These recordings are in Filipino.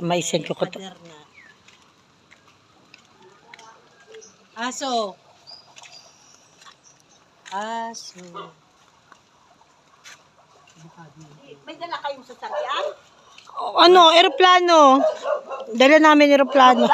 May send ko ko to. Aso. Aso. May dala kayong sasakyan? Ano, eroplano. Dala namin eroplano.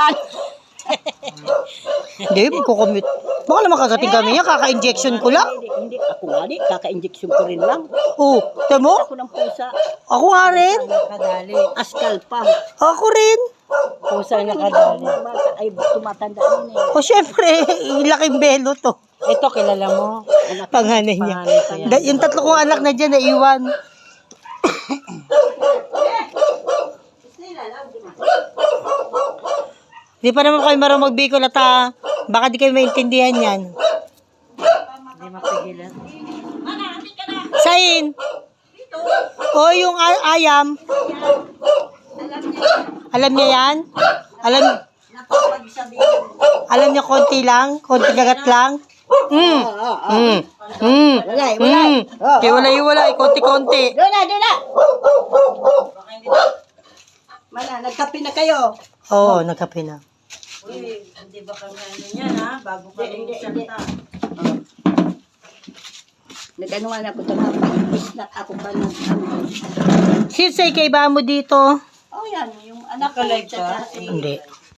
Hindi, magkukumute. Baka naman kagating kami yan, kaka-injection ko lang. Hindi. Ako nga di, kaka-injection ko rin lang. Oh, tamo? Ako ng pusa. Ako nga rin. Nakadali. Askal pa. Ako rin. Pusa nakadali. Bata, ay, tumatanda na eh. O syempre, laking belo to. Ito, kilala mo. Panganay niya. Panganay ko yan. Da- yung tatlo kong anak na dyan, naiwan. Di pa naman kayo marunong magbikol at ah, baka di kayo maintindihan yan. Hindi mapigilan. Sain? O yung ayam? Alam niya yan? Alam, Napapagsabihin. alam niya konti lang? Konti gagat lang? Mm. Mm. Mm. Walay, walay. Mm. Kaya wala wala, konti-konti. Doon na, doon na. Mana, nagkape na kayo. Oo, nagkape na. Uy, hindi ba kami ano yan ha? Bago kami magsalita. Nag-ano na ako ito, snack ako pa ng ano. Sinsay, kay ba mo dito? Oh, yan, yung anak ko. Hindi.